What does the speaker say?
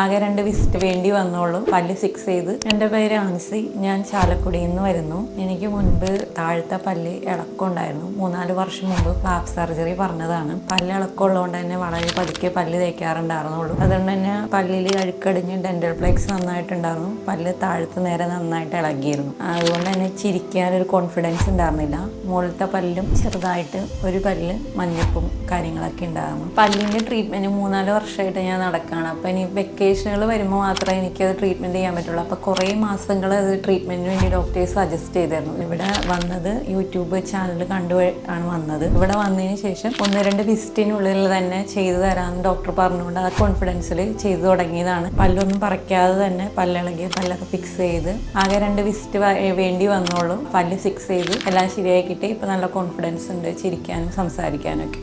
ആകെ രണ്ട് വിസിറ്റ് വേണ്ടി വന്നോളൂ. പല്ല് ഫിക്സ് ചെയ്ത്. എന്റെ പേര് ആൻസി. ഞാൻ ചാലക്കുടിയിൽ നിന്ന് വരുന്നു. എനിക്ക് മുൻപ് താഴത്തെ പല്ല് ഇളക്കമുണ്ടായിരുന്നു. മൂന്നാൽ വർഷം മുമ്പ് ഫ്ലാപ്പ് സർജറി പറഞ്ഞതാണ്. പല്ല് ഇളക്കമുള്ളതുകൊണ്ട് തന്നെ വളരെ പതുക്കെ പല്ല് തേക്കാറുണ്ടായിരുന്നുള്ളൂ. അതുകൊണ്ട് തന്നെ പല്ലിൽ അഴുക്കടിഞ്ഞ് ഡെന്റൽ പ്ലേക്സ് നന്നായിട്ടുണ്ടായിരുന്നു. പല്ല് താഴത്ത് നേരെ നന്നായിട്ട് ഇളകിയിരുന്നു. അതുകൊണ്ട് തന്നെ ചിരിക്കാൻ ഒരു കോൺഫിഡൻസ് ഉണ്ടായിരുന്നില്ല. മുകളിലത്തെ പല്ലും ചെറുതായിട്ട് ഒരു പല്ല് മഞ്ഞപ്പും കാര്യങ്ങളൊക്കെ ഉണ്ടായിരുന്നു. പല്ലിന്റെ ട്രീറ്റ്മെന്റ് മൂന്നാൽ വർഷമായിട്ട് ഞാൻ നടക്കുകയാണ്. അപ്പോൾ ഇനി വെക്കേഷനുകൾ വരുമ്പോൾ മാത്രമേ എനിക്ക് അത് ട്രീറ്റ്മെന്റ് ചെയ്യാൻ പറ്റുള്ളൂ. അപ്പോൾ കുറേ മാസങ്ങൾ അത് ട്രീറ്റ്മെന്റിന് വേണ്ടി ഡോക്ടേഴ്സ് സജസ്റ്റ് ചെയ്തിരുന്നു. ഇവിടെ വന്നത് യൂട്യൂബ് ചാനൽ കണ്ടു ആണ് വന്നത്. ഇവിടെ വന്നതിന് ശേഷം ഒന്ന് രണ്ട് വിസിറ്റിനുള്ളിൽ തന്നെ ചെയ്തു തരാമെന്ന് ഡോക്ടർ പറഞ്ഞുകൊണ്ട് ആ കോൺഫിഡൻസിൽ ചെയ്തു തുടങ്ങിയതാണ്. പല്ലൊന്നും പറിക്കാതെ തന്നെ പല്ലിളകി പല്ലൊക്കെ ഫിക്സ് ചെയ്ത് ആകെ രണ്ട് വിസിറ്റ് വേണ്ടി വന്നോളും. പല്ല് ഫിക്സ് ചെയ്ത് എല്ലാം ശരിയാക്കിയിട്ട് ഇപ്പം നല്ല കോൺഫിഡൻസ് ഉണ്ട് ചിരിക്കാനും സംസാരിക്കാനൊക്കെ